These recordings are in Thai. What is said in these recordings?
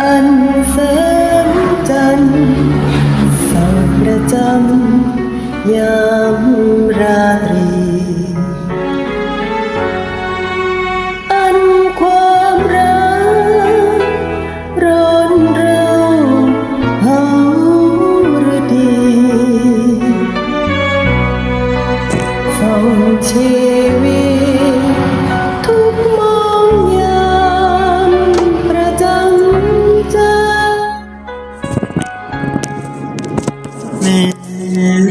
อันแสงจันทร์ส่อประจำยามราตรี อันความรักร้อนเราเฮารดีส่องชี มี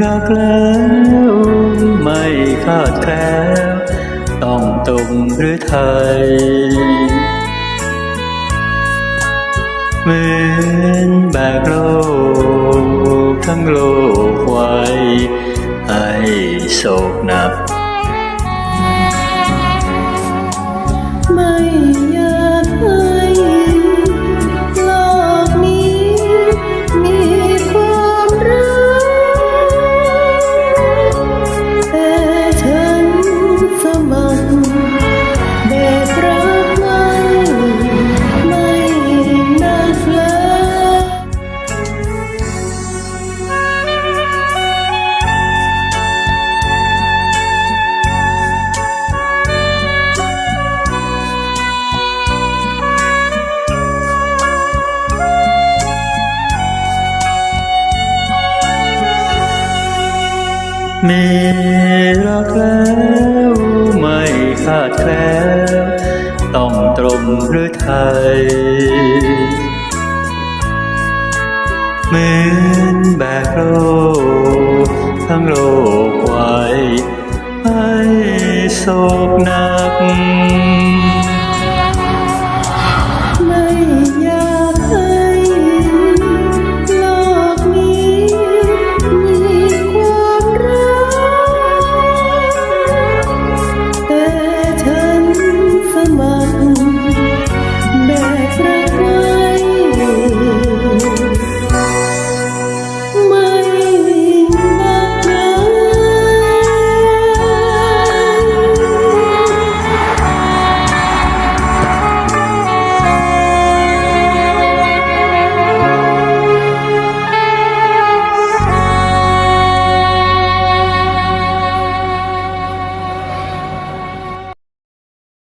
รักแล้วไม่ขาดแคลนต้องตุงหรือไทย เหมือนแบกโลกทั้งโลกไว้ให้โศกหนัก มีรักแล้วไม่ขาดแคล้วต้องตรงหรือไทยเหมือนแบกโลกทั้งโลกไว้ให้โศกนั